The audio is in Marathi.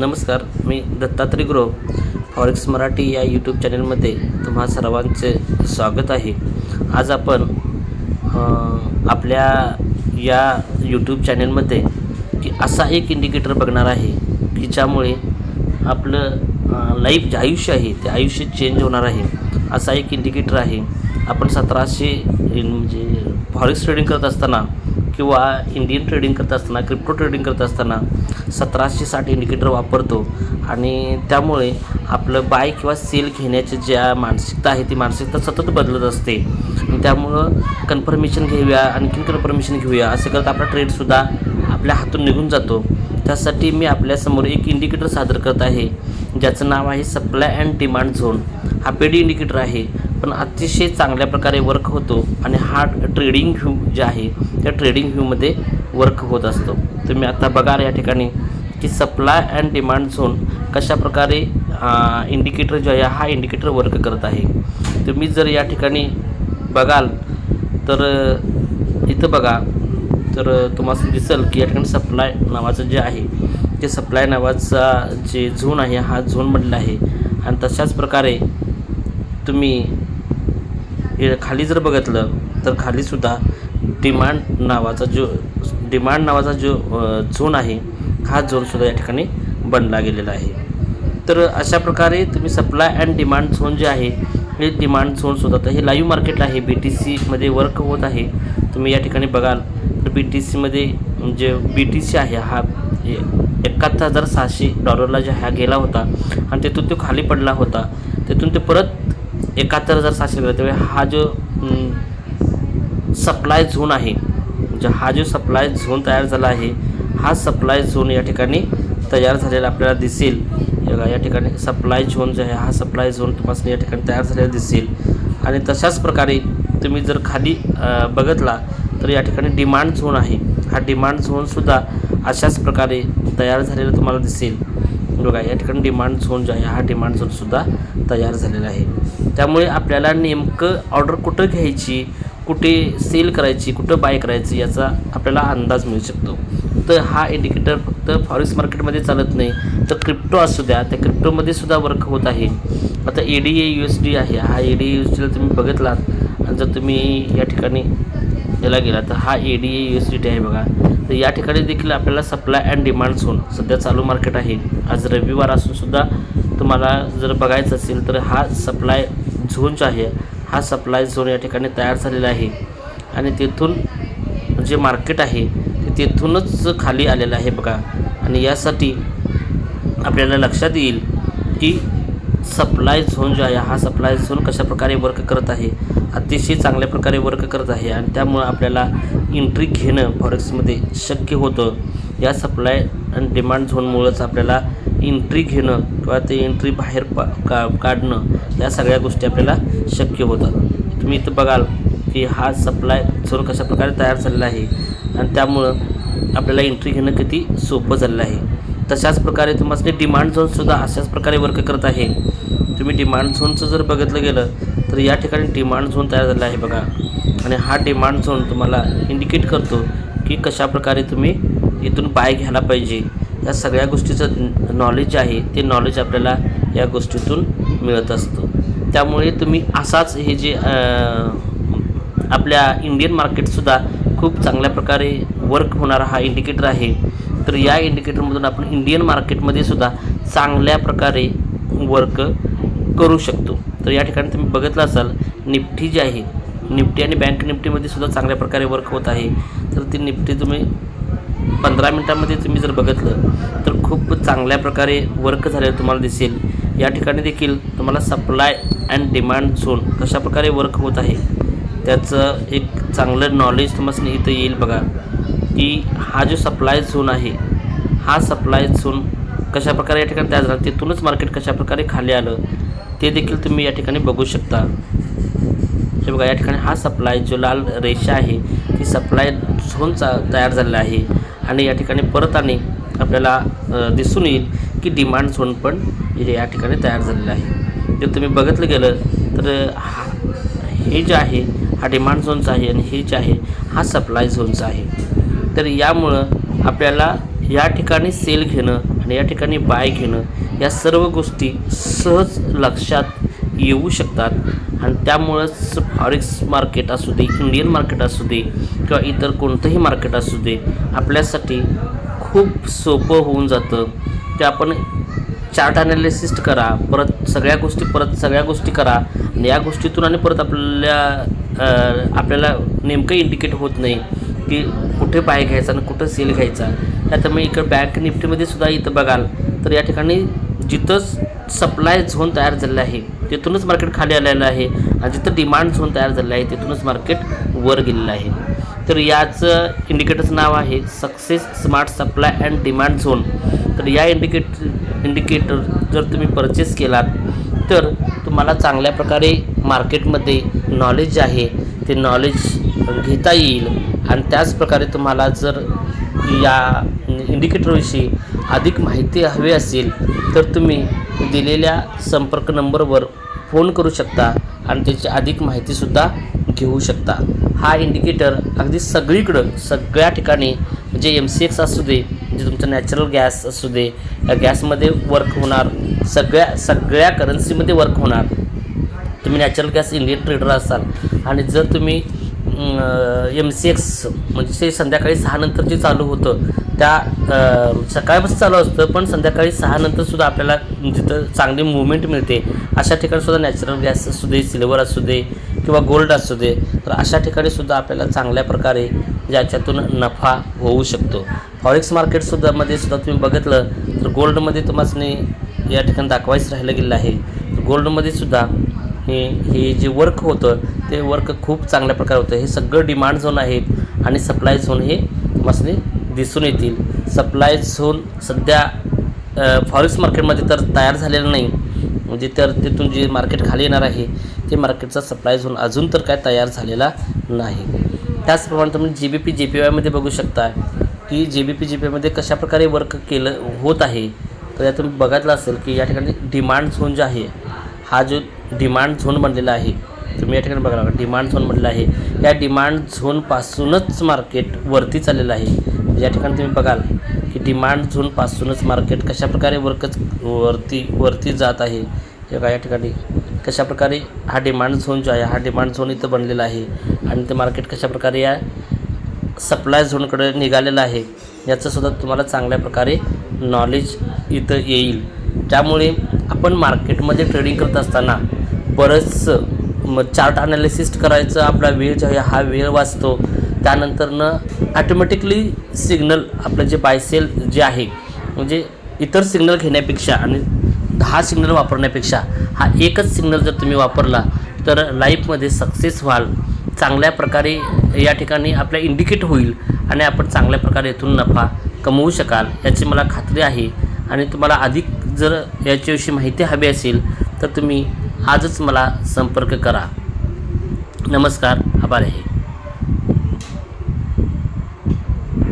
नमस्कार मी दत्तात्रय गृह फॉरेक्स मराठी या यूट्यूब चॅनलमध्ये तुम्हा सर्वांचे स्वागत आहे. आज आपण आपल्या या यूट्यूब चॅनलमध्ये की असा एक इंडिकेटर बघणार आहे की ज्यामुळे आपलं लाईफ जे आयुष्य आहे ते आयुष्य चेंज होणार आहे. असा एक इंडिकेटर आहे. आपण सतराशे म्हणजे फॉरेक्स ट्रेडिंग करत असताना किंवा इंडियन ट्रेडिंग करत असताना क्रिप्टो ट्रेडिंग करत असताना सतराशे साठ इंडिकेटर वापरतो. आणि त्यामुळे आपलं बाय किंवा सेल घेण्याची ज्या मानसिकता आहे ती मानसिकता सतत बदलत असते. त्यामुळं कन्फर्मेशन घेऊया आणखीन कन्फर्मेशन घेऊया. असं करत आपला ट्रेडसुद्धा आपल्या हातून निघून जातो. त्यासाठी मी आपल्यासमोर एक इंडिकेटर सादर करत आहे. ज्याचं नाव आहे सप्लाय अँड डिमांड झोन हा पेडी इंडिकेटर आहे. पण अतिशय चांगल्या प्रकारे वर्क होतो आणि हा ट्रेडिंग व्ह्यू जे आहे त्या ट्रेडिंग व्ह्यूमध्ये वर्क होत असतो. तुम्ही आता बघाल या ठिकाणी की सप्लाय अँड डिमांड झोन कशा प्रकारे इंडिकेटर जो आहे हा इंडिकेटर वर्क करत आहे. तुम्ही जर या ठिकाणी बघाल तर इथं बघा तर तुम्हाला दिसेल की या ठिकाणी सप्लाय नावाचं जे आहे ते सप्लाय नावाचा जे झोन आहे हा झोन झोनमधला आहे. आणि तशाच प्रकारे तुम्ही खाली जर बघितलं तर खालीसुद्धा डिमांड नावाचा जो डिमांड नावाचा जो झोन आहे हा झोनसुद्धा या ठिकाणी बनला गेलेला आहे. तर अशा प्रकारे तुम्ही सप्लाय अँड डिमांड झोन जे आहे हे डिमांड झोनसुद्धा तर हे लाईव्ह मार्केट आहे. बी टी सीमध्ये वर्क होत आहे. तुम्ही या ठिकाणी बघाल तर बी टी सीमध्ये जे बी टी सी आहे हा एकाहत्तर हजार सहाशे डॉलरला जे हा गेला होता आणि तिथून तो खाली पडला होता. तिथून ते परत एकाहत्तर हजार सहाशे रुपये. त्यावेळी हा जो सप्लाय झोन आहे म्हणजे हा जो सप्लाय झोन तयार झाला आहे हा सप्लाय झोन या ठिकाणी तयार झालेला आपल्याला दिसेल. या ठिकाणी सप्लाय झोन जो आहे हा सप्लाय झोन तुम्हाला या ठिकाणी तयार झालेला दिसेल. आणि तशाच प्रकारे तुम्ही जर खाली बघितला तर या ठिकाणी डिमांड झोन आहे. हा डिमांड झोनसुद्धा अशाच प्रकारे तयार झालेला तुम्हाला दिसेल. बघा या ठिकाणी डिमांड झोन जो आहे हा डिमांड झोनसुद्धा तयार झालेला आहे. त्यामुळे आपल्याला नेमकं ऑर्डर कुठं घ्यायची कुठे सेल करायची कुठं बाय करायची याचा आपल्याला अंदाज मिळू शकतो. तर हा इंडिकेटर फक्त फॉरेक्स मार्केटमध्ये चालत नाही तर क्रिप्टो असू द्या त्या क्रिप्टोमध्ये सुद्धा वर्क होत आहे. आता A D A U S D आहे. हा ए डी यू एस डीला तुम्ही बघितलात. आणि जर तुम्ही या ठिकाणी याला गेला तर हा A D A U S D T आहे बघा. तर या ठिकाणी देखील आपल्याला सप्लाय अँड डिमांड झोन सध्या चालू मार्केट आहे. आज रविवार असूनसुद्धा तुम्हाला जर बघायचं असेल तर हा सप्लाय झोन जो आहे हा सप्लाय झोन या ठिकाणी तयार झालेला आहे. आणि तेथून जे मार्केट आहे ते तेथूनच खाली आलेलं आहे बघा. आणि यासाठी आपल्याला लक्षात येईल की सप्लाय झोन जो आहे हा सप्लाय झोन कशाप्रकारे वर्क करत आहे अतिशय चांगल्या प्रकारे वर्क करत आहे आणि त्यामुळं आपल्याला एंट्री घेणं फॉरेक्समध्ये शक्य होतं. या सप्लाय आणि डिमांड झोनमुळंच आपल्याला एंट्री घेणं किंवा ते एंट्री बाहेर पा का काढणं या सगळ्या गोष्टी आपल्याला शक्य होतात. तुम्ही इथं बघाल की हा सप्लाय झोन कशाप्रकारे तयार झालेला आहे आणि त्यामुळं आपल्याला एंट्री घेणं किती सोपं झालेलं आहे. तशाच प्रकारे तुम्हाला डिमांड झोनसुद्धा अशाच प्रकारे वर्क करत आहे. तुम्ही डिमांड झोनचं जर बघितलं गेलं तर या ठिकाणी डिमांड झोन तयार झाला आहे बघा. आणि हा डिमांड झोन तुम्हाला इंडिकेट करतो की कशाप्रकारे तुम्ही इथून पाय घ्यायला पाहिजे. या सगळ्या गोष्टीचं नॉलेज आहे ते नॉलेज आपल्याला या गोष्टीतून मिळत असतं. त्यामुळे तुम्ही असाच हे जे आपल्या इंडियन मार्केटसुद्धा खूप चांगल्या प्रकारे वर्क होणारा हा इंडिकेटर आहे. तर या इंडिकेटरमधून आपण इंडियन मार्केटमध्ये सुद्धा चांगल्या प्रकारे वर्क करू शकतो. तर या ठिकाणी तुम्ही बघितलं असाल निफ्टी जी आहे निफ्टी आणि बँक निफ्टीमध्ये सुद्धा चांगल्या प्रकारे वर्क होत आहे. तर ती निफ्टी तुम्ही पंधरा मिनटामध्ये तुम्ही जर बघितलं तर खूप चांगल्या प्रकारे वर्क झालेलं तुम्हाला दिसेल. या ठिकाणी देखील तुम्हाला सप्लाय अँड डिमांड झोन कशाप्रकारे वर्क होत आहे त्याचं एक चांगलं नॉलेज तुम्हाला इथं येईल बघा. की हा जो सप्लाय झोन आहे हा सप्लाय झोन कशाप्रकारे या ठिकाणी तयार झाला तिथूनच मार्केट कशाप्रकारे खाली आलं ते देखील तुम्ही या ठिकाणी बघू शकता. हे बघा या ठिकाणी हा सप्लाय जो लाल रेषा आहे ती सप्लाय झोनचा तयार झालेला आहे. आणि या ठिकाणी परत आणि आपल्याला दिसून येईल की डिमांड झोन पण या ठिकाणी तयार झालेला आहे. जर तुम्ही बघितलं गेलं तर हा हे जे आहे हा डिमांड झोनचा आहे आणि हे जे आहे हा सप्लाय झोनचा आहे. तर यामुळं आपल्याला या ठिकाणी सेल घेणं आणि या ठिकाणी बाय घेणं या सर्व गोष्टी सहज लक्षात येऊ शकतात. आणि त्यामुळंच फॉरेक्स मार्केट असू दे इंडियन मार्केट असू दे किंवा इतर कोणतंही मार्केट असू दे आपल्यासाठी खूप सोपं होऊन जातं. ते आपण चार्ट ॲनालिसिस करा परत सगळ्या गोष्टी परत सगळ्या गोष्टी करा आणि या गोष्टीतून आणि परत आपल्या आपल्याला नेमकं इंडिकेट होत नाही की कुठे बाय घ्यायचा आणि कुठं सेल घ्यायचा त्यामुळे इकडं बँक निफ्टीमध्ये सुद्धा इथं बघाल तर या ठिकाणी जिथं सप्लाय झोन तयार झालेला आहे तिथूनच मार्केट खाली आलेलं आहे आणि जिथं डिमांड झोन तयार झालेला आहे तिथूनच मार्केट वर गेलेलं आहे. तर याचं इंडिकेटरचं नाव आहे success smart supply and demand zone तर या इंडिकेट इंडिकेटर जर तुम्ही परचेस केलात तर तुम्हाला चांगल्या प्रकारे मार्केटमध्ये नॉलेज जे आहे ते नॉलेज घेता येईल. आणि त्याचप्रकारे तुम्हाला जर या इंडिकेटरविषयी अधिक माहिती हवी असेल तर तुम्ही दिलेल्या संपर्क नंबरवर फोन करू शकता आणि त्याची अधिक माहितीसुद्धा घेऊ शकता. हा इंडिकेटर अगदी सगळीकडं सगळ्या ठिकाणी म्हणजे एम सी एक्स असू दे म्हणजे तुमचं नॅचरल गॅस असू दे या गॅसमध्ये वर्क होणार सगळ्या सगळ्या करन्सीमध्ये वर्क होणार. तुम्ही नॅचरल गॅस इंडियन ट्रेडर असाल आणि जर तुम्ही एम सी एक्स म्हणजे ते संध्याकाळी सहा नंतर जे चालू होतं त्या सकाळपासून चालू असतं पण संध्याकाळी सहा नंतरसुद्धा आपल्याला म्हणजे जिथं चांगली मुवमेंट मिळते. अशा ठिकाणीसुद्धा नॅचरल गॅस असू दे सिल्वर असू दे किंवा गोल्ड असू दे तर अशा ठिकाणी सुद्धा आपल्याला चांगल्या प्रकारे ज्याच्यातून नफा होऊ शकतो. फॉरेक्स मार्केटसुद्धा मध्ये सुद्धा तुम्ही बघितलं तर गोल्डमध्ये तुम्हाला या ठिकाणी दाखवायचं राहिलं गेलं आहे. गोल्डमध्ये सुद्धा हे हे जे वर्क होतं ते वर्क खूप चांगल्या प्रकारे होतं. हे सगळं डिमांड झोन आहे आणि सप्लाय झोन हे मसले दिसून येतील. सप्लाय झोन सध्या फॉरेक्स मार्केटमध्ये तर तयार झालेलं नाही. म्हणजे तर तिथून जे मार्केट खाली येणार आहे ते मार्केटचा सप्लाय झोन अजून तर काय तयार झालेला नाही. त्याचप्रमाणे तुम्ही G B P J P वायमध्ये बघू शकता की जे बी पी जे पी वायमध्ये कशाप्रकारे वर्क केलं होत आहे. तर यात तुम्ही बघितलं असेल की या ठिकाणी डिमांड झोन जो आहे हा जो डिमांड झोन बनलेला आहे. तुम्ही या ठिकाणी बघा डिमांड झोन बनलेला आहे. या डिमांड झोनपासूनच मार्केट वरती चाललेलं आहे. म्हणजे या ठिकाणी तुम्ही बघाल की डिमांड झोनपासूनच मार्केट कशाप्रकारे वर्कच वरती वरती जात आहे. बघा या ठिकाणी. कशाप्रकारे हा डिमांड झोन जो आहे हा डिमांड झोन इथं बनलेला आहे. आणि ते मार्केट कशाप्रकारे या सप्लाय झोनकडे निघालेलं आहे याचंसुद्धा तुम्हाला चांगल्या प्रकारे नॉलेज इथं येईल. त्यामुळे आपण मार्केटमध्ये ट्रेडिंग करत असताना बरंचसं मग चार्ट ॲनालिसिस करायचं आपला वेळ जो आहे हा वेळ वाचतो. त्यानंतरनं ॲटोमॅटिकली सिग्नल आपलं जे बायसेल जे आहे म्हणजे इतर सिग्नल घेण्यापेक्षा आणि दहा सिग्नल वापरण्यापेक्षा हा एकच सिग्नल जर तुम्ही वापरला तर लाईफमध्ये सक्सेस व्हाल. चांगल्या प्रकारे या ठिकाणी आपल्या इंडिकेट होईल आणि आपण चांगल्या प्रकारे इथून नफा कमवू शकाल याची मला खात्री आहे. आणि तुम्हाला अधिक जर याच्याविषयी माहिती हवी असेल तर तुम्ही आजच मला संपर्क करा. नमस्कार आभार आहे.